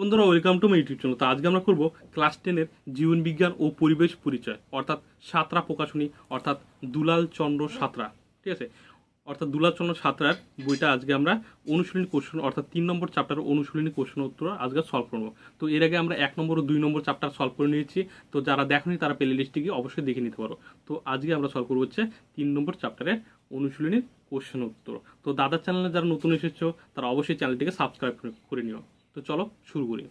বন্ধুরা welcome to my YouTube channel তো আজকে আমরা করব ক্লাস টেনের জীবন বিজ্ঞান ও পরিবেশ পরিচয়, অর্থাৎ সাঁতরা প্রকাশনী, অর্থাৎ দুলাল চন্দ্র সাঁতরা, ঠিক আছে? অর্থাৎ দুলাল চন্দ্র সাঁতরার বইটা আজকে আমরা অনুশীলনী কোশ্চেন অর্থাৎ তিন নম্বর চ্যাপ্টার অনুশীলনী কোশ্চেন উত্তর আজকে সলভ করব। তো এর আগে আমরা এক নম্বর ও দুই নম্বর চ্যাপ্টার সলভ করে নিয়েছি। তো যারা দেখনি তারা প্লে লিস্টে গিয়ে অবশ্যই দেখে নিতে পারো। তো আজকে আমরা সলভ করব হচ্ছে তিন নম্বর চ্যাপ্টারের অনুশীলনীর কোশ্চেন উত্তর। তো দাদার চ্যানেলে যারা নতুন এসেছ, তারা অবশ্যই চ্যানেলটিকে সাবস্ক্রাইব করে নিও। তো চলো শুরু করি।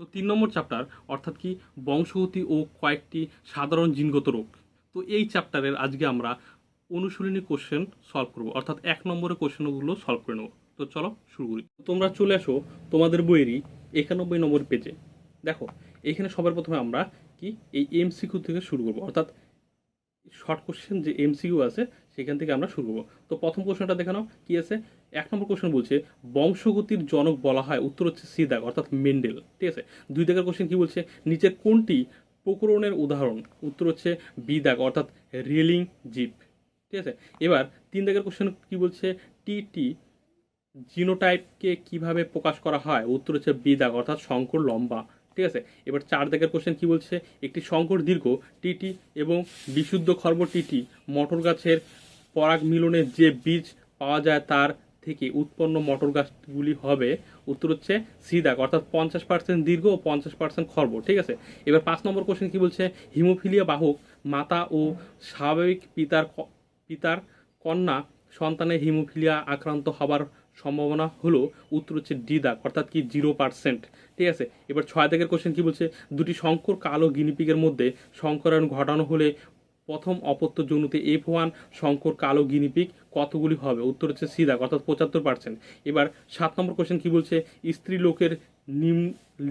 তো তিন নম্বর চ্যাপ্টার অর্থাৎ কি বংশগতি ও কয়েকটি সাধারণ জিনগত রোগ। তো এই চ্যাপ্টারের আজকে আমরা অনুশীলনী কোশ্চেন সলভ করব, অর্থাৎ এক নম্বরের কোশ্চেনগুলো সলভ করে নেব। তো চলো শুরু করি। তোমরা চলে আসো তোমাদের বইয়েরই একানব্বই নম্বর পেজে দেখো, এখানে সবার প্রথমে আমরা কি এই এমসিকিউ থেকে শুরু করব, অর্থাৎ শর্ট কোশ্চেন যে এমসিকিউ আছে, সেখান থেকে আমরা শুরু করব। তো প্রথম কোশ্চেনটা দেখানো, কি আছে? এক নম্বর কোশ্চেন বলছে, বংশগতির জনক বলা হয়, উত্তর হচ্ছে সিদাগ অর্থাৎ মেন্ডেল, ঠিক আছে? দুই দাগের কোশ্চেন কি বলছে? নিচের কোনটি প্রকরণের উদাহরণ? উত্তর হচ্ছে বি দাগ, অর্থাৎ রেলিং জিপ ঠিক আছে? এবার তিন দাগের কোশ্চেন কি বলছে? টি টি জিনোটাইপকে কীভাবে প্রকাশ করা হয়? উত্তর হচ্ছে বি দাগ, অর্থাৎ শঙ্কর লম্বা, ঠিক আছে? এবার চার দাগের কোশ্চেন কি বলছে? একটি শঙ্কর দীর্ঘ টিটি এবং বিশুদ্ধ খর্ব টিটি মটর গাছের পরাগ মিলনের যে বীজ পাওয়া যায় তার থেকে উৎপন্ন মটর গাছগুলি হবে, উত্তর হচ্ছে সি দাগ অর্থাৎ পঞ্চাশ পার্সেন্ট দীর্ঘ ও পঞ্চাশ পার্সেন্ট খর্ব ঠিক আছে? এবার পাঁচ নম্বর কোশ্চেন কি বলছে? হিমোফিলিয়া বাহক মাতা ও স্বাভাবিক পিতার পিতার কন্যা সন্তানের হিমোফিলিয়া আক্রান্ত হবার সম্ভাবনা হলো, উত্তর হচ্ছে ডি দাগ অর্থাৎ কি জিরো পার্সেন্ট ঠিক আছে? এবার ছয় দাগের কোশ্চেন কি বলছে? দুটি শঙ্কর কালো গিনিপিগের মধ্যে সংকরণ ঘটানো হলে প্রথম অপত্য যৌনুতে এফ ওয়ান শঙ্কর, কালো গিনিপিগ কতগুলি হবে? উত্তর হচ্ছে সি দাগ অর্থাৎ পঁচাত্তর পার্সেন্ট এবার সাত নম্বর কোশ্চেন কি বলছে? স্ত্রী লোকের নিম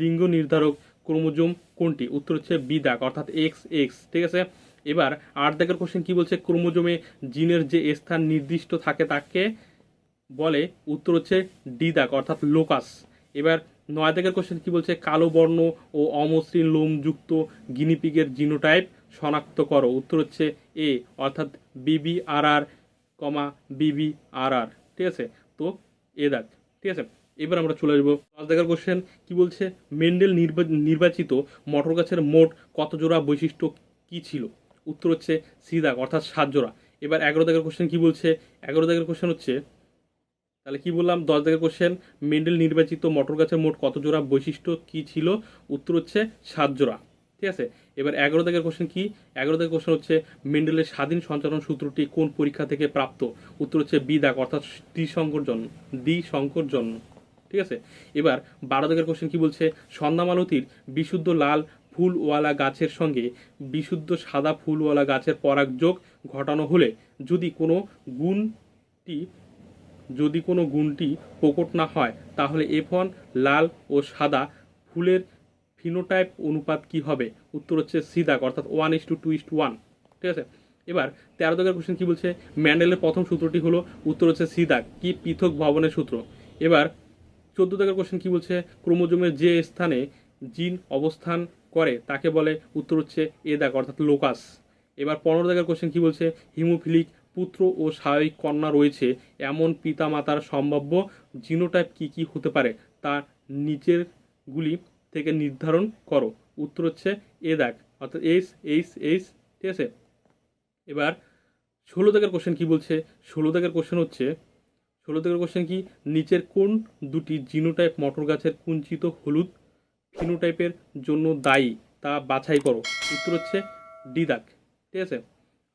লিঙ্গ নির্ধারক ক্রোমোজোম কোনটি? উত্তর হচ্ছে বি দাগ অর্থাৎ এক্স এক্স, ঠিক আছে? এবার আট দাগের কোশ্চেন কি বলছে? ক্রোমোজোমে জিনের যে স্থান নির্দিষ্ট থাকে তাকে বলে, উত্তর হচ্ছে ডি দাগ অর্থাৎ লোকাস। এবার নয় দাগের কোশ্চেন কি বলছে? কালো বর্ণ ও অমসৃণ লোমযুক্ত গিনিপিগের জিনোটাইপ শনাক্ত করো। উত্তর হচ্ছে এ, অর্থাৎ বিবি আর আর কমা বিবি আর আর ঠিক আছে? তো এ দাগ ঠিক আছে? এবার আমরা চলে আসব। পাঁচ দাগের কোশ্চেন কি বলছে? মেন্ডেল নির্বা- নির্বাচিত মটর গাছের মোট কত জোড়া বৈশিষ্ট্য কি ছিল? উত্তর হচ্ছে সি দাগ অর্থাৎ সাত জোড়া। এবার এগারো দাগের কোশ্চেন কি বলছে? এগারো দাগের কোশ্চেন হচ্ছে, তাহলে কি বললাম? দশ দাগের কোশ্চেন মেন্ডেল নির্বাচিত মটর গাছের মোট কত জোড়া বৈশিষ্ট্য কি ছিল? উত্তর হচ্ছে সাত জোড়া। ঠিক আছে? এবার এগারো দাগের কোশ্চেন কি? এগারো দাগের কোশ্চেন হচ্ছে মেন্ডেলের স্বাধীন সঞ্চালন সূত্রটি কোন পরীক্ষা থেকে প্রাপ্ত? উত্তর হচ্ছে বি দাগ, অর্থাৎ দ্বিসংকর জন্ম দ্বিসংকর জন্ম। ঠিক আছে? এবার বারো দাগের কোশ্চেন কি বলছে? সন্ধ্যামালতির বিশুদ্ধ লাল ফুলওয়ালা গাছের সঙ্গে বিশুদ্ধ সাদা ফুলওয়ালা গাছের পরাগযোগ ঘটানো হলে যদি কোনো গুণটি, যদি কোনো গুণটি প্রকট না হয়, তাহলে এফন লাল ও সাদা ফুলের ফিনোটাইপ অনুপাত কি হবে? উত্তর হচ্ছে সিদাক অর্থাৎ one is to two two is to ঠিক আছে? এবার তেরো দাগের কোশ্চেন কী বলছে? ম্যান্ডেলের প্রথম সূত্রটি হলো উত্তর হচ্ছে সিদাক কি পৃথক ভবনের সূত্র? এবার চোদ্দ দাগের কোশ্চেন কী বলছে? ক্রোমোজোমের যে স্থানে জিন অবস্থান করে, তাকে বলে উত্তর হচ্ছে এ দাগ, অর্থাৎ লোকাস এবার পনেরো দাগের কোশ্চেন কী বলছে? হিমোফিলিক পুত্র ও স্বাভাবিক কন্যা রয়েছে, এমন পিতা মাতার সম্ভাব্য জিনোটাইপ কি কি হতে পারে? তা নিচের গুলি থেকে নির্ধারণ করো। উত্তর হচ্ছে এ দাগ, অর্থাৎ এইচ এইচ এইচ, ঠিক আছে? এবার ষোলো দাগের কোশ্চেন কি বলছে? ষোলো দাগের কোশ্চেন হচ্ছে, ষোলো দাগের কোশ্চেন কি? নিচের কোন দুটি জিনোটাইপ মটর গাছের কুঞ্চিত হলুদ ফিনোটাইপের জন্য দায়ী? তা বাছাই করো। উত্তর হচ্ছে ডি দাগ, ঠিক আছে?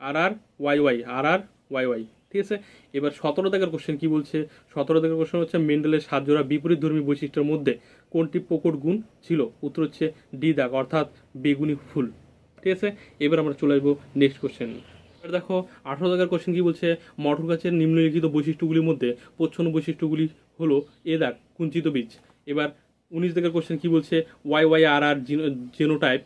R R Y Y, R R Y Y, ঠিক আছে? এবার সতেরো দাগের কোশ্চেন কি বলছে? সতেরো দাগের কোশ্চেন হচ্ছে মেন্ডেলের সাত জোড়া বিপরীত ধর্মী বৈশিষ্ট্যের মধ্যে কোনটি প্রকট গুণ ছিল? উত্তর হচ্ছে ডি দাগ, অর্থাৎ বেগুনি ফুল। ঠিক আছে? এবার আমরা চলে আসব নেক্সট কোশ্চেন এবার দেখো, আঠারো দাগের কোশ্চেন কি বলছে? মটর গাছের নিম্নলিখিত বৈশিষ্ট্যগুলির মধ্যে প্রচ্ছন্ন বৈশিষ্ট্যগুলি হলো এ দাগ, কুঞ্চিত বীজ। এবার উনিশ দাগের কোশ্চেন কি বলছে? Y Y R R genotype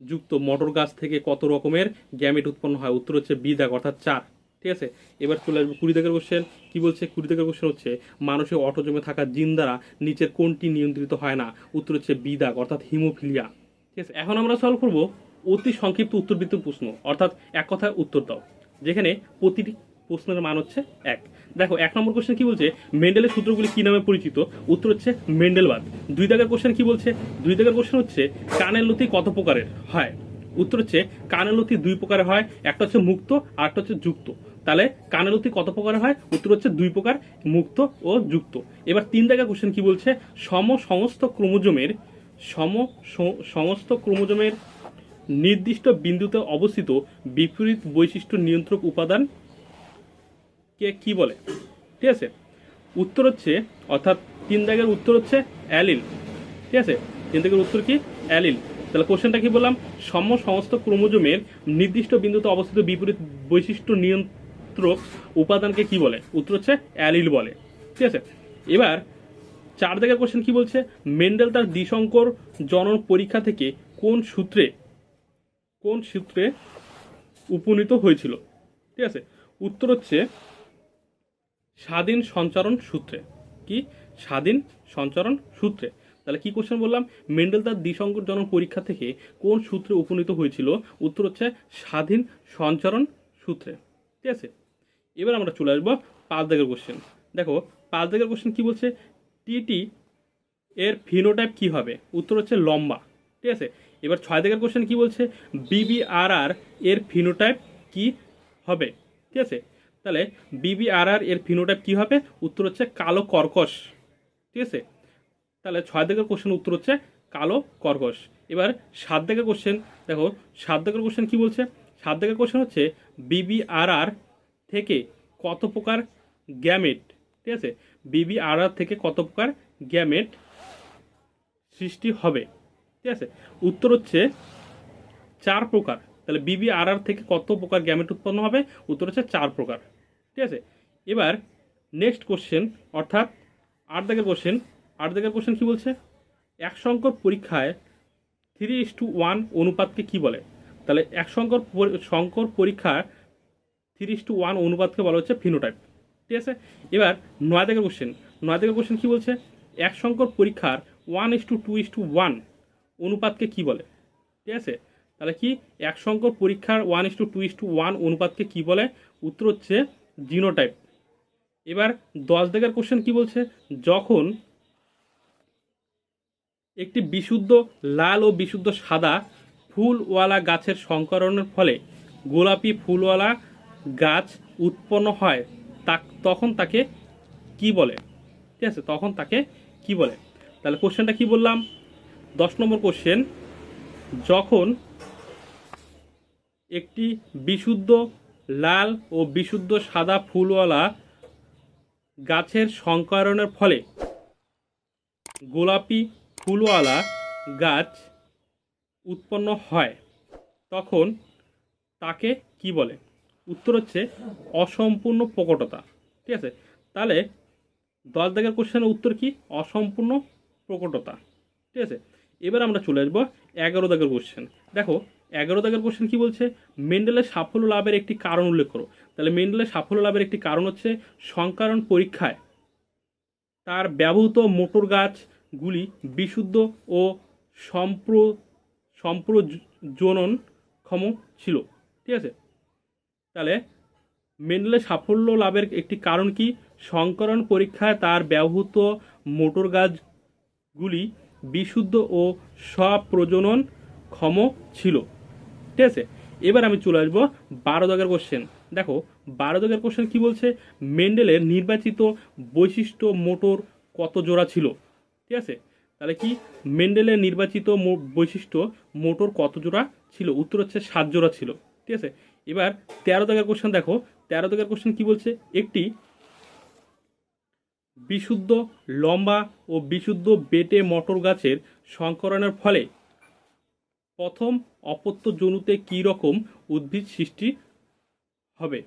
যুক্ত মটর গাছ থেকে কত রকমের গ্যামেট উৎপন্ন হয়? উত্তর হচ্ছে বি দাগ, অর্থাৎ চার। ঠিক আছে? এবার চলে আসবে কুড়ি দাগের কোশ্চেন কি বলছে? কুড়ি দাগের কোশ্চেন হচ্ছে, মানুষের অটোজমে থাকা জিন দ্বারা নিচের কোনটি নিয়ন্ত্রিত হয় না। উত্তর হচ্ছে বি দাগ অর্থাৎ হিমোফিলিয়া। ঠিক আছে? এখন আমরা সলভ করব অতি সংক্ষিপ্ত উত্তরবৃত্ত প্রশ্ন, অর্থাৎ এক কথায় উত্তর দাও। যেখানে প্রতিটি প্রশ্নের মান হচ্ছে এক। দেখো, এক নম্বর কোশ্চেন কি বলছে? মেন্ডেলের সূত্রগুলি কি নামে পরিচিত? উত্তর হচ্ছে মেন্ডেলবাদ দুই দাগের কোশ্চেন কি বলছে? দুই দাগের কোশ্চেন হচ্ছে, কানের লতি কত প্রকারের? হয়। উত্তর হচ্ছে কানের লতি দুই প্রকারের হয়, একটা হচ্ছে মুক্ত আর একটা হচ্ছে যুক্ত। তাহলে কানের লতি কত প্রকারের হয়? উত্তর হচ্ছে দুই প্রকার, মুক্ত ও যুক্ত। এবার তিন দাগের কোশ্চেন কি বলছে? সম সমস্ত ক্রোমোজোমের সম সমস্ত ক্রোমোজোমের নির্দিষ্ট বিন্দুতে অবস্থিত বিপরীত বৈশিষ্ট্য নিয়ন্ত্রক উপাদান কে কি বলে? ঠিক আছে? উত্তর হচ্ছে, অর্থাৎ তিন দাগের উত্তর হচ্ছে অ্যালিল। ঠিক আছে? তিন দাগের উত্তর কি? অ্যালিল। তাহলে কোশ্চেনটা কি বললাম? সম সমস্ত ক্রোমোজোমের নির্দিষ্ট বিন্দুতে অবস্থিত বিপরীত বৈশিষ্ট্য নিয়ন্ত্রক উপাদানকে কি বলে? উত্তর হচ্ছে অ্যালিল বলে। ঠিক আছে? এবার চার দাগের কোশ্চেন কি বলছে? মেন্ডেল তার দ্বিসংকর জনন পরীক্ষা থেকে কোন সূত্রে কোন সূত্রে উপনীত হয়েছিল? ঠিক আছে? উত্তর হচ্ছে স্বাধীন সঞ্চারণ সূত্রে। কি? স্বাধীন সঞ্চারণ সূত্রে। তাহলে কি কোশ্চেন বললাম? মেন্ডেল তার দ্বিসংকর জনন পরীক্ষা থেকে কোন সূত্রে উপনীত হয়েছিল? উত্তর হচ্ছে স্বাধীন সঞ্চারণ সূত্রে। ঠিক আছে? এবার আমরা চলে আসব পাঁচ দাগের কোশ্চেন দেখো পাঁচ দাগের কোশ্চেন কি বলছে? টিটি এর ফিনোটাইপ কি হবে? উত্তর হচ্ছে লম্বা। ঠিক আছে? এবার ছয় দাগের কোশ্চেন কি বলছে? বিবিআরআর এর ফিনোটাইপ কি হবে? ঠিক আছে? তাহলে বিবিআরআর এর ফিনোটাইপ কি হবে? উত্তর হচ্ছে কালো কর্কশ। ঠিক আছে? তাহলে ছয় দাগের কোশ্চেন উত্তর হচ্ছে কালো কর্কশ এবার সাত দাগের কোশ্চেন দেখো, সাত দাগের কোশ্চেন কী বলছে? সাত দাগের কোশ্চেন হচ্ছে বিবিআরআর থেকে কত প্রকার গ্যামেট ঠিক আছে? বিবিআরআর থেকে কত প্রকার গ্যামেট সৃষ্টি হবে, ঠিক আছে? উত্তর হচ্ছে চার প্রকার। তাহলে বিবিআরআর থেকে কত প্রকার গ্যামেট উৎপন্ন হবে? উত্তর হচ্ছে চার প্রকার, ঠিক আছে? এবার নেক্সট কোশ্চেন অর্থাৎ আট দাগের কোশ্চেন আট দাগের কোশ্চেন কি বলছে? এক সংকর পরীক্ষায় থ্রি ইস টু ওয়ান অনুপাতকে কি বলে? তাহলে এক পরি- সংকর পরীক্ষার থ্রি ইস টু ওয়ান অনুপাতকে বলা হচ্ছে ফিনোটাইপ ঠিক আছে? এবার নয় দাগের কোশ্চেন নয় দাগের কোশ্চেন কী বলছে? এক সংকর পরীক্ষার one is to two two is to অনুপাতকে কী বলে? ঠিক আছে? তাহলে কি এক সংকর পরীক্ষার one is to two two is to অনুপাতকে কী বলে? উত্তর হচ্ছে জিনোটাইপ এবার দশ দাগের কোশ্চেন কী বলছে? যখন একটি বিশুদ্ধ লাল ও বিশুদ্ধ সাদা ফুলওয়ালা গাছের সংকরণের ফলে গোলাপি ফুলওয়ালা গাছ উৎপন্ন হয়। তা তখন তাকে কি বলে? ঠিক আছে, তখন তাকে কি বলে? তাহলে কোশ্চেনটা কি বললাম? দশ নম্বর কোশ্চেন যখন একটি বিশুদ্ধ লাল ও বিশুদ্ধ সাদা ফুলওয়ালা গাছের সংকরণের ফলে গোলাপি ফুলওয়ালা গাছ উৎপন্ন হয়, তখন তাকে কি বলে? উত্তর হচ্ছে অসম্পূর্ণ প্রকটতা। ঠিক আছে? তাহলে দশ দাগের কোশ্চেনের উত্তর কি? অসম্পূর্ণ প্রকটতা। ঠিক আছে? এবার আমরা চলে আসব এগারো দাগের কোশ্চেন দেখো, এগারো দাগের কোশ্চেন কি বলছে? মেন্ডেলের সাফল্য লাভের একটি কারণ উল্লেখ করো। তাহলে মেন্ডেলের সাফল্য লাভের একটি কারণ হচ্ছে সংকরণ পরীক্ষায় তার ব্যবহৃত মোটর গাছগুলি বিশুদ্ধ ও সম্প্র, সম্প্রজনন ক্ষম ছিল। ঠিক আছে? তাহলে মেন্ডেলের সাফল্য লাভের একটি কারণ কি? সংকরণ পরীক্ষায় তার ব্যবহৃত মোটর গাছগুলি বিশুদ্ধ ও স্বপ্রজনন ক্ষম ছিল। ঠিক আছে? এবার আমি চলে আসব বারো দাগের কোশ্চেন দেখো, বারো দাগের কোশ্চেন কি বলছে? মেন্ডেলের নির্বাচিত বৈশিষ্ট্য মোটর কত জোড়া ছিল? ঠিক আছে? তাহলে কি? মেন্ডেলের নির্বাচিত বৈশিষ্ট্য মোটর কত জোড়া ছিল? উত্তর হচ্ছে সাত জোড়া ছিল। ঠিক আছে? এবার তেরো দাগের কোশ্চেন দেখো। তেরো দাগের কোশ্চেন কি বলছে? একটি বিশুদ্ধ লম্বা ও বিশুদ্ধ বেটে মটর গাছের সংকরণের ফলে প্রথম অপত্য জনুতে কী রকম উদ্ভিদ সৃষ্টি হবে?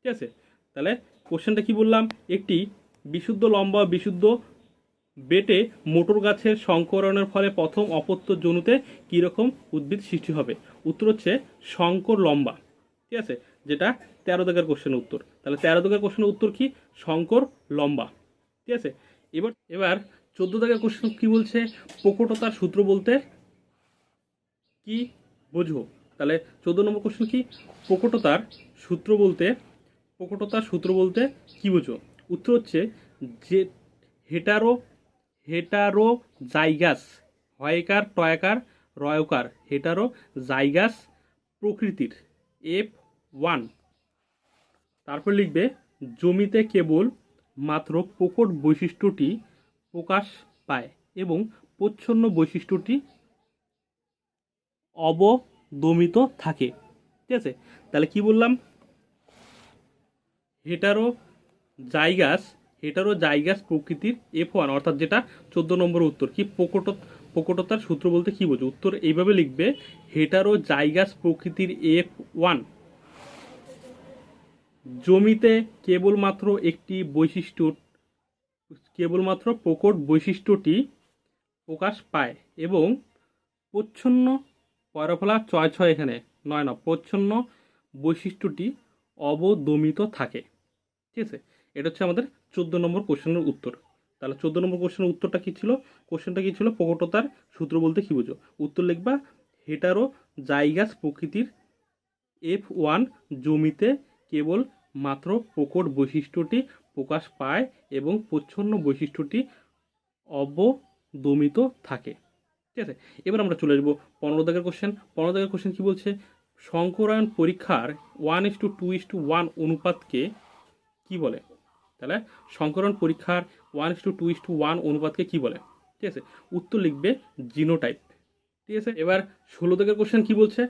ঠিক আছে? তাহলে কোশ্চেনটা কি বললাম? একটি বিশুদ্ধ লম্বা বিশুদ্ধ বেটে মোটর গাছের সংকরণের ফলে প্রথম অপত্য জনুতে কীরকম উদ্ভিদ সৃষ্টি হবে? উত্তর হচ্ছে শঙ্কর লম্বা। ঠিক আছে? যেটা তেরো দাগের কোশ্চেনের উত্তর। তাহলে তেরো দাগের কোশ্চেনের উত্তর কি? শঙ্কর লম্বা। ঠিক আছে? এবার এবার চোদ্দ দাগের কোশ্চেন কি বলছে? প্রকটতার সূত্র বলতে কি বোঝো? তাহলে চোদ্দ নম্বর কোশ্চেন কি? প্রকটতার সূত্র বলতে, প্রকটতার সূত্র বলতে কি বুঝো? উত্তর হচ্ছে যে হেটারো হেটারো জাইগাস, হয়কার, টয়কার, রয়কার, হেটারো জাইগাস প্রকৃতির। F one. তারপর লিখবে, জমিতে কেবল মাত্র প্রকট বৈশিষ্ট্যটি প্রকাশ পায় এবং প্রচ্ছন্ন বৈশিষ্ট্যটি অবদমিত থাকে। ঠিক আছে? তাহলে কি বললাম? হেটারো জাইগাস হেটারো জাইগাস প্রকৃতির এফ ওয়ান অর্থাৎ যেটা চোদ্দ নম্বর উত্তর। কি প্রকট প্রকটতার সূত্র বলতে কি বোঝো? উত্তর এইভাবে লিখবে, হেটারো জাইগাস প্রকৃতির এফ ওয়ান জমিতে কেবলমাত্র একটি বৈশিষ্ট্য কেবলমাত্র প্রকট বৈশিষ্ট্যটি প্রকাশ পায় এবং প্রচ্ছন্ন পয়রফলা ছয় ছয় এখানে নয় না প্রচ্ছন্ন বৈশিষ্ট্যটি অবদমিত থাকে। ঠিক আছে? এটা হচ্ছে আমাদের চোদ্দ নম্বর কোশ্চেনের উত্তর। তাহলে চোদ্দ নম্বর কোশ্চেনের উত্তরটা কী ছিল? কোশ্চেনটা কী ছিল? প্রকটতার সূত্র বলতে কী বুঝো? উত্তর লিখবা, হেটারো জাইগাস প্রকৃতির এফ ওয়ান জমিতে কেবল মাত্র প্রকট বৈশিষ্ট্যটি প্রকাশ পায় এবং প্রচ্ছন্ন বৈশিষ্ট্যটি অবদমিত থাকে। ঠিক আছে? এবার আমরা চলে আসব পনেরো দাগের কোশ্চেন। পনেরো দাগের কোশ্চেন কী বলছে? সংকরায়ন পরীক্ষার one is to two two is to অনুপাতকে কী বলে? তাহলে সংকরণ পরীক্ষার one is to two two is to অনুপাতকে কী বলে? ঠিক আছে? উত্তর লিখবে জিনোটাইপ ঠিক আছে? এবার ষোলো দাগের কোশ্চেন কী বলছে?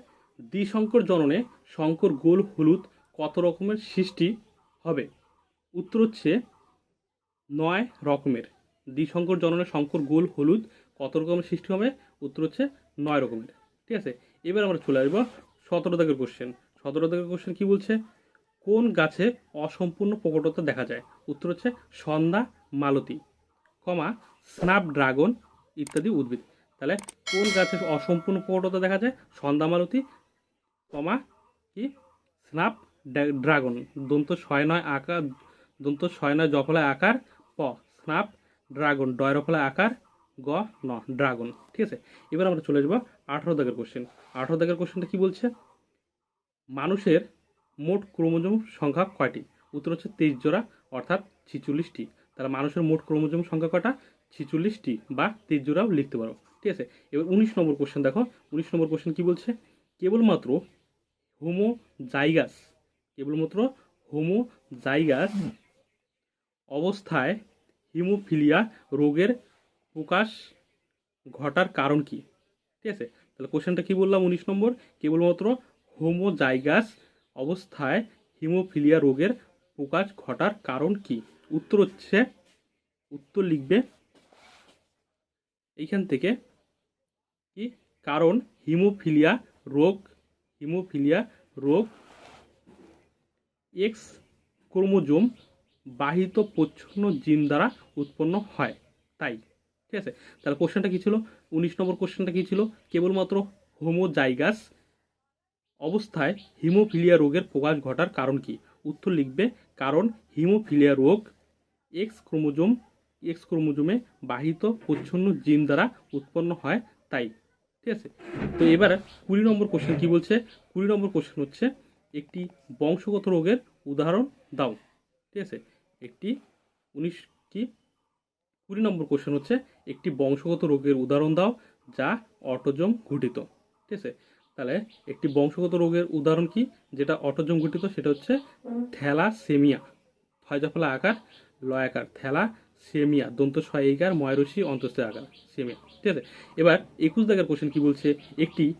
দ্বিশঙ্কর জননে শঙ্কর গোল হলুদ কত রকমের সৃষ্টি হবে? উত্তর হচ্ছে নয় রকমের। দ্বিশঙ্কর জননে শঙ্কর গোল হলুদ কত রকমের সৃষ্টি হবে? উত্তর হচ্ছে নয় রকমের। ঠিক আছে? এবার আমরা চলে আসব সতেরো দাগের কোশ্চেন সতেরো দাগের কোশ্চেন কী বলছে? কোন গাছে অসম্পূর্ণ প্রকটতা দেখা যায়? উত্তর হচ্ছে সন্ধ্যা, মালতী, কমা, স্ন্যাপ ড্রাগন ইত্যাদি উদ্ভিদ। তাহলে কোন গাছে অসম্পূর্ণ প্রকটতা দেখা যায়? সন্ধ্যা, মালতী, কমা কি? স্ন্যাপ ড্রাগন, দন্ত ছয় নয় আকার, দন্ত ছয় নয় জফলায় আকার, প স্নাপ ড্রাগন, ডয়রফলায় আকার, গ, ন, ড্রাগন। ঠিক আছে? এবার আমরা চলে যাব আঠারো দাগের কোশ্চেন আঠারো দাগের কোশ্চেনটা কি বলছে? মানুষের মোট ক্রোমোজোম সংখ্যা কয়টি? উত্তর হচ্ছে তেইশ জোড়া অর্থাৎ ছিচল্লিশটি। তাহলে মানুষের মোট ক্রোমোজোম সংখ্যা কটা? ছিচল্লিশটি বা তেইশ জোড়াও লিখতে পারো ঠিক আছে? এবার উনিশ নম্বর কোশ্চেন দেখো। উনিশ নম্বর কোশ্চেন কী বলছে? কেবলমাত্র হোমো জাইগাস কেবলমাত্র হোমো। জাইগাস অবস্থায় হিমোফিলিয়া রোগের প্রকাশ ঘটার কারণ কি? ঠিক আছে? তাহলে কোশ্চেনটা কী বললাম উনিশ নম্বর? কেবলমাত্র হোমোজাইগাস অবস্থায় হিমোফিলিয়া রোগের প্রকাশ ঘটার কারণ কি? উত্তর হচ্ছে, উত্তর লিখবে এইখান থেকে কি? কারণ হিমোফিলিয়া রোগ হিমোফিলিয়া রোগ এক্স ক্রোমোজোম বাহিত প্রচ্ছন্ন জিন দ্বারা উৎপন্ন হয়। তাই, ঠিক আছে? তাহলে কোশ্চেনটা কী ছিল? উনিশ নম্বর কোশ্চেনটা কী ছিল? কেবলমাত্র হোমোজাইগাস অবস্থায় হিমোফিলিয়া রোগের প্রকাশ ঘটার কারণ কি? উত্তর লিখবে, কারণ হিমোফিলিয়া রোগ এক্স ক্রোমোজোম এক্স ক্রোমোজোমে বাহিত প্রচ্ছন্ন জিন দ্বারা উৎপন্ন হয়, তাই। ঠিক আছে? তো এবার কুড়ি নম্বর কোশ্চেন কি বলছে? কুড়ি নম্বর কোশ্চেন হচ্ছে, একটি বংশগত রোগের উদাহরণ দাও। ঠিক আছে? একটি উনিশ কি? কুড়ি নম্বর কোশ্চেন হচ্ছে, একটি বংশগত রোগের উদাহরণ দাও, যা অটোজম ঘটিত। ঠিক আছে? তাহলে একটি বংশগত রোগের উদাহরণ কি? যেটা অটোজম ঘটিত সেটা হচ্ছে থ্যালাসেমিয়া। ফয়জাফলা আকার, লয় আকার থ্যালা সেমিয়া দন্ত একার ময়রসি অন্তস্থ আকার, সেমিয়া। ঠিক আছে? এবার একুশ দাগের কোশ্চেন কি বলছে? একটি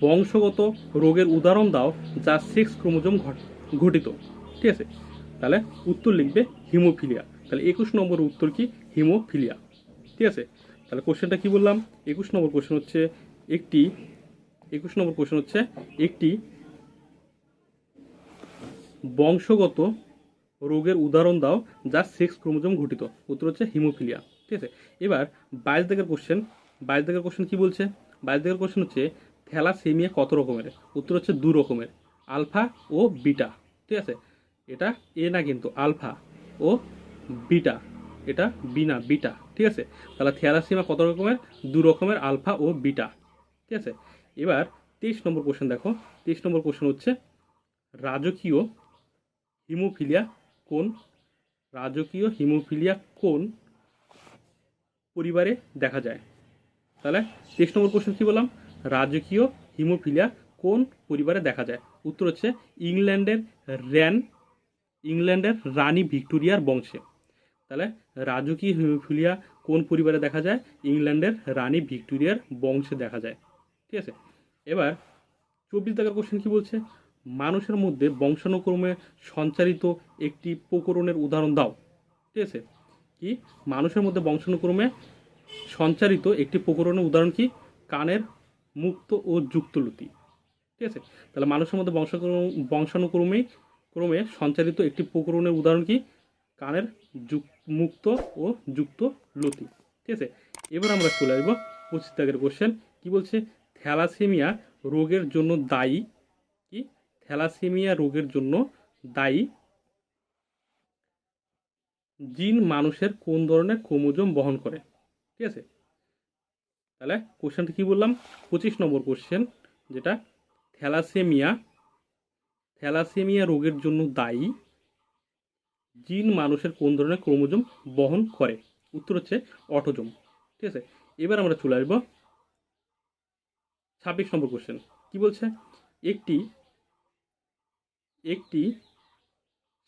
বংশগত রোগের উদাহরণ দাও, যা সেক্স ক্রোমোজোম ঘট- ঘটিত ঠিক আছে? তাহলে উত্তর লিখবে হিমোফিলিয়া। তাহলে একুশ নম্বর উত্তর কি? হিমোফিলিয়া। ঠিক আছে? তাহলে কোশ্চেনটা কি বললাম? একুশ নম্বর কোশ্চেন হচ্ছে একটি, একুশ নম্বর কোশ্চেন হচ্ছে, একটি বংশগত রোগের উদাহরণ দাও যা সেক্স ক্রোমোজোম ঘটিত। উত্তর হচ্ছে হিমোফিলিয়া ঠিক আছে? এবার বাইশ দাগের কোশ্চেন বাইশ দাগের কোশ্চেন কি বলছে? বাইশ দাগের কোশ্চেন হচ্ছে থ্যালাসেমিয়া কত রকমের? উত্তর হচ্ছে দু রকমের, আলফা ও বিটা, ঠিক আছে? এটা এ না কিন্তু, আলফা ও বিটা, এটা বিনা বিটা, ঠিক আছে? তাহলে থ্যালাসেমিয়া কত রকমের? দু রকমের, আলফা ও বিটা। ঠিক আছে? এবার তেইশ নম্বর কোশ্চেন দেখো। তেইশ নম্বর কোশ্চেন হচ্ছে, রাজকীয় হিমোফিলিয়া কোন রাজকীয় হিমোফিলিয়া কোন পরিবারে দেখা যায়? তাহলে তেইশ নম্বর কোশ্চেন কী বললাম? রাজকীয় হিমোফিলিয়া কোন পরিবারে দেখা যায়? উত্তর হচ্ছে ইংল্যান্ডের র্যান ইংল্যান্ডের রানী ভিক্টোরিয়ার বংশে। তাহলে রাজকীয় হিমোফিলিয়া কোন পরিবারে দেখা যায়? ইংল্যান্ডের রানী ভিক্টোরিয়ার বংশে দেখা যায়। ঠিক আছে? এবার চব্বিশ দাগের কোশ্চেন কী বলছে? মানুষের মধ্যে বংশানুক্রমে সঞ্চারিত একটি প্রকরণের উদাহরণ দাও। ঠিক আছে? কি? মানুষের মধ্যে বংশানুক্রমে সঞ্চারিত একটি প্রকরণের উদাহরণ কি? কানের মুক্ত ও যুক্তলতি। ঠিক আছে? তাহলে মানুষের মধ্যে বংশানুক্রম, বংশানুক্রমে ক্রমে সঞ্চারিত একটি প্রকরণের উদাহরণ কি? কানের মুক্ত ও যুক্ত লতি ঠিক আছে? এবার আমরা চলে আসব পঁচিশ দাগের কোশ্চেন কি বলছে? থ্যালাসেমিয়া রোগের জন্য দায়ী? কি? থ্যালাসেমিয়া রোগের জন্য দায়ী? জিন মানুষের কোন ধরনের ক্রোমোজোম বহন করে? ঠিক আছে? তাহলে কোশ্চেনটা কি বললাম? পঁচিশ নম্বর কোশ্চেন, যেটা থ্যালাসেমিয়া থ্যালাসেমিয়া রোগের জন্য দায়ী? জিন মানুষের কোন ধরনের ক্রোমোজোম বহন করে? উত্তর হচ্ছে অটোজোম। ঠিক আছে? এবার আমরা চলে আসব ছাব্বিশ নম্বর কোশ্চেন কি বলছে? একটি একটি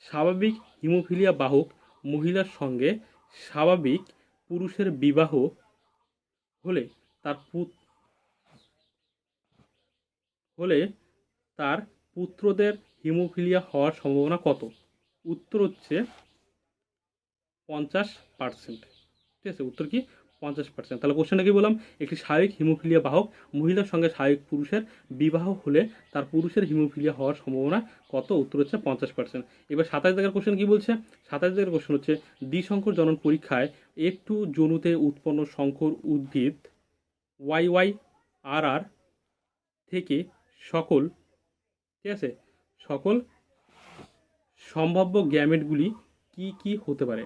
স্বাভাবিক হিমোফিলিয়া বাহক মহিলার সঙ্গে স্বাভাবিক পুরুষের বিবাহ হলে তার পুত, হলে তার পুত্রদের হিমোফিলিয়া হওয়ার সম্ভাবনা কত? উত্তর হচ্ছে পঞ্চাশ পার্সেন্ট ঠিক আছে, উত্তর কি? পঞ্চাশ পার্সেন্ট তাহলে কোশ্চেনটা কি বললাম? একটি শারীরিক হিমোফিলিয়া বাহক মহিলার সঙ্গে শারীরিক পুরুষের বিবাহ হলে তার পুরুষের হিমোফিলিয়া হওয়ার সম্ভাবনা কত? উত্তর হচ্ছে পঞ্চাশ পার্সেন্ট এবার সাতাশ জায়গার কোশ্চেন কি বলছে? সাতাশ জায়গার কোশ্চেন হচ্ছে দ্বিশঙ্কর জনন পরীক্ষায় একটু জনুতে উৎপন্ন সংকর উদ্ভিদ ওয়াই ওয়াই আর আর থেকে সকল, ঠিক আছে? সকল সম্ভাব্য গ্যামেটগুলি কি কি হতে পারে?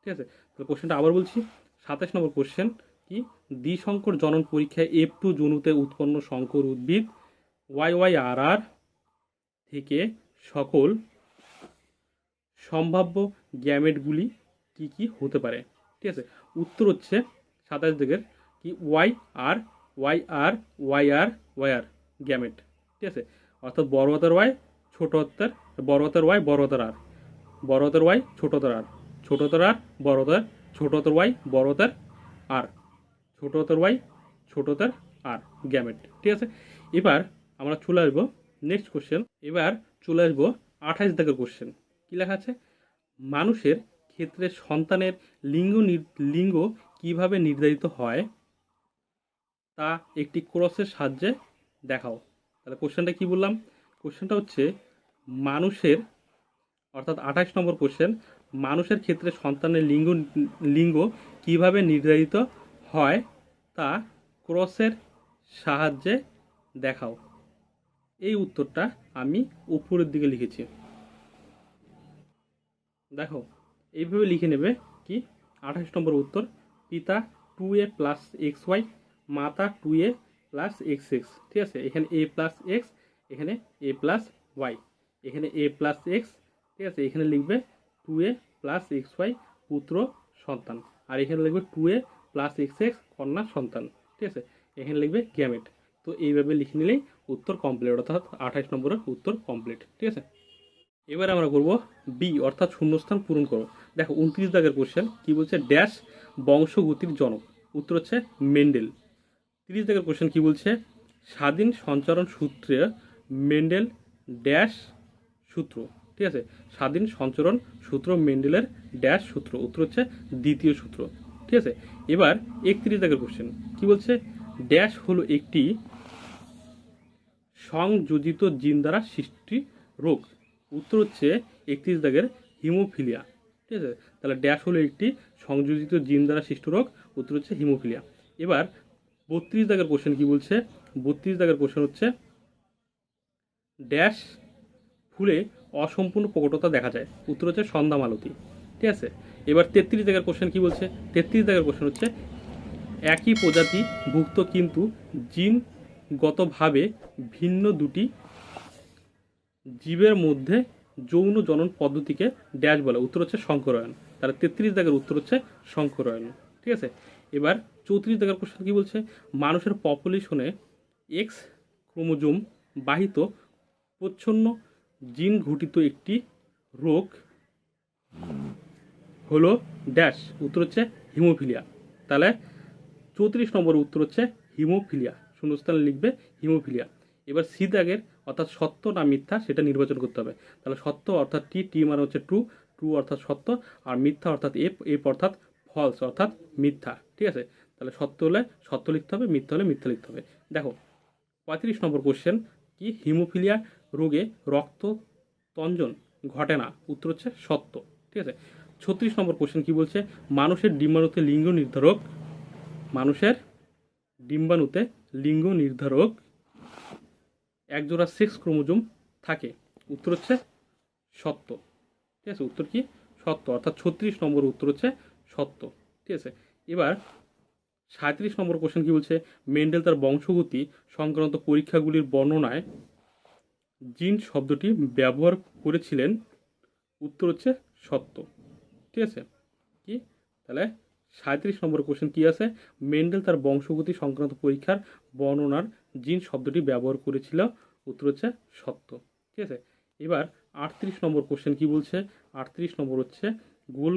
ঠিক আছে? তাহলে কোশ্চেনটা আবার বলছি। সাতাশ নম্বর কোশ্চেন কি? দ্বিসংকর জনন পরীক্ষায় এফ টু জনুতে উৎপন্ন শঙ্কর উদ্ভিদ ওয়াই ওয়াই আর আর থেকে সকল সম্ভাব্য গ্যামেটগুলি কি কি হতে পারে? ঠিক আছে? উত্তর হচ্ছে সাতাশ দিকের কি? Y R Y R Y R Y R gamete. ঠিক আছে? অর্থাৎ বড় হাতের ওয়াই, ছোট হাতের বড় হাতের ওয়াই, বড় হাতের আর। বড় হাতের ওয়াই, ছোট হাতের আর। ছোট হাতের আর, বড় হাতের ছোট হাতের ওয়াই, বড় হাতের আর। ছোট হাতের ওয়াই, ছোট হাতের আর, গ্যামেট। ঠিক আছে? এবার আমরা চলে আসব নেক্সট কোশ্চেন এবার চলে আসব আঠাশ দাগের কোশ্চেন কী লেখা আছে? মানুষের ক্ষেত্রে সন্তানের লিঙ্গ লিঙ্গ কীভাবে নির্ধারিত হয়? তা একটি ক্রসের সাহায্যে দেখাও। তাহলে কোশ্চেনটা কি বললাম? কোশ্চেনটা হচ্ছে, মানুষের, অর্থাৎ আঠাশ নম্বর কোশ্চেন মানুষের ক্ষেত্রে সন্তানের লিঙ্গ লিঙ্গ কীভাবে নির্ধারিত হয় তা ক্রসের সাহায্যে দেখাও। এই উত্তরটা আমি উপরের দিকে লিখেছি। দেখো, এইভাবে লিখে নেবে কি? আঠাশ নম্বর উত্তর, পিতা two A plus X Y মাতা two A plus X X ঠিক আছে? এখানে এ প্লাস এক্স এখানে এ প্লাস ওয়াই এখানে এ প্লাস এক্স ঠিক আছে? এখানে লিখবে two A plus X Y পুত্র সন্তান। আর এখানে লিখবে two A plus X X কন্যা সন্তান। ঠিক আছে? এখানে লিখবে গ্যামেট তো এইভাবে লিখে নিলেই উত্তর কমপ্লিট অর্থাৎ আঠাশ নম্বরের উত্তর কমপ্লিট ঠিক আছে? এবার আমরা করব বি অর্থাৎ শূন্যস্থান পূরণ করো। দেখো, উনত্রিশ দাগের কোশ্চেন কি বলছে? ড্যাশ বংশগতির জনক। উত্তর হচ্ছে মেন্ডেল তিরিশ দাগের কোশ্চেন কি বলছে? স্বাধীন সঞ্চারণ সূত্রে মেন্ডেল ড্যাশ সূত্র। ঠিক আছে? স্বাধীন সঞ্চরণ সূত্র মেন্ডেলের ড্যাশ সূত্র, উত্তর হচ্ছে দ্বিতীয় সূত্র। ঠিক আছে? এবার একত্রিশ দাগের কোশ্চেন কি বলছে? ড্যাশ হলো একটি সংযোজিত জিন দ্বারা সৃষ্টি রোগ। উত্তর হচ্ছে একত্রিশ দাগের হিমোফিলিয়া। ঠিক আছে? তাহলে ড্যাশ হলো একটি সংযোজিত জিন দ্বারা সৃষ্ট রোগ, উত্তর হচ্ছে হিমোফিলিয়া। এবার বত্রিশ দাগের কোশ্চেন কি বলছে? বত্রিশ দাগের কোশ্চেন হচ্ছে, ড্যাশ ফুলে অসম্পূর্ণ প্রকটতা দেখা যায়। উত্তর হচ্ছে সন্ধ্যা মালতী। ঠিক আছে? এবার তেত্রিশ দাগের কোশ্চেন কী বলছে? তেত্রিশ দাগের কোশ্চেন হচ্ছে, একই প্রজাতি ভুক্ত কিন্তু জিনগতভাবে ভিন্ন দুটি জীবের মধ্যে যৌন জনন পদ্ধতিকে ড্যাশ বলে। উত্তর হচ্ছে শঙ্করায়ন। তাহলে তেত্রিশ দাগের উত্তর হচ্ছে শঙ্করায়ন। ঠিক আছে? এবার চৌত্রিশ দাগের কোশ্চেন কী বলছে? মানুষের পপুলেশনে এক্স ক্রোমোজোম বাহিত প্রচ্ছন্ন জিন ঘটিত একটি রোগ হলো ড্যাশ, উত্তর হচ্ছে হিমোফিলিয়া। তাহলে চৌত্রিশ নম্বর উত্তর হচ্ছে হিমোফিলিয়া। শূন্যস্থানে লিখবে হিমোফিলিয়া। এবার সি দাগের অর্থাৎ সত্য না মিথ্যা সেটা নির্বাচন করতে হবে। তাহলে সত্য অর্থাৎ টি টি মানে হচ্ছে ট্রু ট্রু অর্থাৎ সত্য, আর মিথ্যা অর্থাৎ এফ এফ অর্থাৎ ফলস অর্থাৎ মিথ্যা, ঠিক আছে? তাহলে সত্য হলে সত্য লিখতে হবে, মিথ্যা হলে মিথ্যা লিখতে হবে। দেখো, পঁয়ত্রিশ নম্বর কোশ্চেন কি হিমোফিলিয়া রোগে রক্ত তঞ্জন ঘটে না। উত্তর হচ্ছে সত্য। ঠিক আছে? ছত্রিশ নম্বর কোশ্চেন কি বলছে? মানুষের ডিম্বাণুতে লিঙ্গ নির্ধারক, মানুষের ডিম্বাণুতে লিঙ্গ নির্ধারক একজোড়া সেক্স ক্রোমোজোম থাকে। উত্তর হচ্ছে সত্য। ঠিক আছে? উত্তর কি? সত্য। অর্থাৎ ছত্রিশ নম্বর উত্তর হচ্ছে সত্য। ঠিক আছে? এবার সাঁত্রিশ নম্বর কোশ্চেন কি বলছে? মেন্ডেল তার বংশগতি সংক্রান্ত পরীক্ষাগুলির বর্ণনায় জিন শব্দটি ব্যবহার করেছিলেন। উত্তর হচ্ছে সত্য। ঠিক আছে? কি? তাহলে সাঁত্রিশ নম্বর কোশ্চেন কী আছে? মেন্ডেল তার বংশগতি সংক্রান্ত পরীক্ষার বর্ণনার জিন শব্দটি ব্যবহার করেছিল। উত্তর হচ্ছে সত্য। ঠিক আছে? এবার আটত্রিশ নম্বর কোশ্চেন কি বলছে? আটত্রিশ নম্বর হচ্ছে গোল,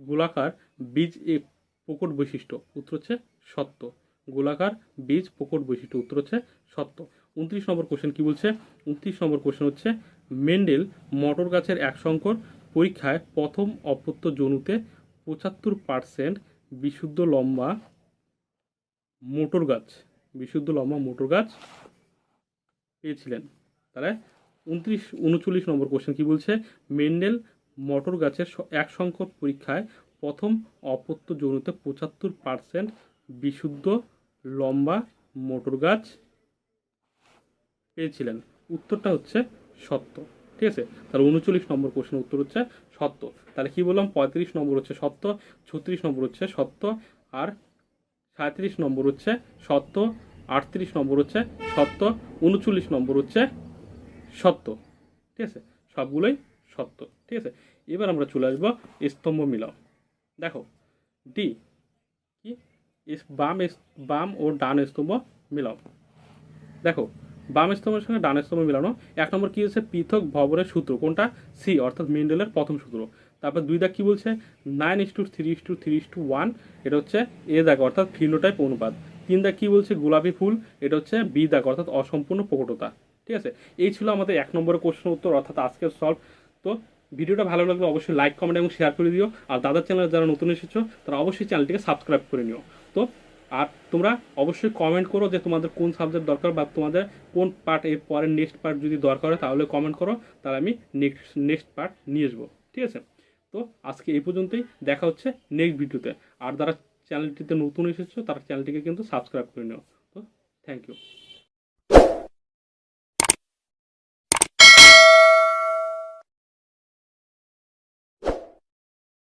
গোলাকার বীজ এ প্রকট বৈশিষ্ট্য। উত্তর হচ্ছে সত্য। গোলাকার বীজ প্রকট বৈশিষ্ট্য। উত্তর হচ্ছে সত্য। উনত্রিশ নম্বর কোশ্চেন কি বলছে? উনত্রিশ নম্বর কোশ্চেন হচ্ছে, মেন্ডেল মটর গাছের এক সংকর পরীক্ষায় প্রথম অপত্য জনুতে পঁচাত্তর পার্সেন্ট বিশুদ্ধ লম্বা মোটর গাছ, বিশুদ্ধ লম্বা মোটর গাছ পেয়েছিলেন। তাহলে উনত্রিশ, উনচল্লিশ নম্বর কোশ্চেন কি বলছে? মেন্ডেল মটর গাছের এক সংকট পরীক্ষায় প্রথম অপত্য যৌনতে পঁচাত্তর পার্সেন্ট বিশুদ্ধ লম্বা মোটর গাছ পেয়েছিলেন। উত্তরটা হচ্ছে সত্য। ঠিক আছে? তাহলে উনচল্লিশ নম্বর কোশ্চেন উত্তর হচ্ছে সত্য। তাহলে কি বললাম? পঁয়ত্রিশ নম্বর হচ্ছে সত্য, ছত্রিশ নম্বর হচ্ছে সত্য, আর সাঁত্রিশ নম্বর হচ্ছে সত্য, আটত্রিশ নম্বর হচ্ছে সত্য, উনচল্লিশ নম্বর হচ্ছে সত্য। ঠিক আছে? সবগুলোই সত্য। ঠিক আছে? এবার আমরা চলে আসব স্তম্ভ মিলাও দেখো ডি কি? বাম বাম ও ডান স্তম্ভ মিলাও দেখো বাম স্তম্ভের সঙ্গে ডান স্তম্ভ মিলানো। এক নম্বর কী হচ্ছে? পৃথক ভবরের সূত্র। কোনটা? সি অর্থাৎ মেন্ডেলের প্রথম সূত্র। তারপর দুই দাগ কী বলছে? Nine is to three is to three is to one এটা হচ্ছে এ দাগ, অর্থাৎ ফিনোটাইপ অনুপাত। তিন দাগ কী বলছে? গোলাপি ফুল। এটা হচ্ছে বি দাগ, অর্থাৎ অসম্পূর্ণ প্রকটতা। ঠিক আছে? এই ছিল আমাদের এক নম্বরের কোশ্চেন উত্তর, অর্থাৎ আজকের সলভ তো ভিডিওটা ভালো লাগলে অবশ্যই লাইক কমেন্ট এবং শেয়ার করে দিও। আর দাদার চ্যানেলে যারা নতুন এসেছ, তারা অবশ্যই চ্যানেলটিকে সাবস্ক্রাইব করে নিও। তো আর তোমরা অবশ্যই কমেন্ট করো যে তোমাদের কোন সাবজেক্ট দরকার বা তোমাদের কোন পার্ট এর পরে নেক্সট পার্ট যদি দরকার হয় তাহলে কমেন্ট করো, তাহলে আমি নেক্সট নেক্সট পার্ট নিয়ে আসব। ঠিক আছে? তো আজকে এই পর্যন্তই, দেখা হচ্ছে নেক্সট ভিডিওতে আর যারা চ্যানেলটিতে নতুন এসেছ, তারা চ্যানেলটিকে কিন্তু সাবস্ক্রাইব করে নিও। তো থ্যাংক ইউ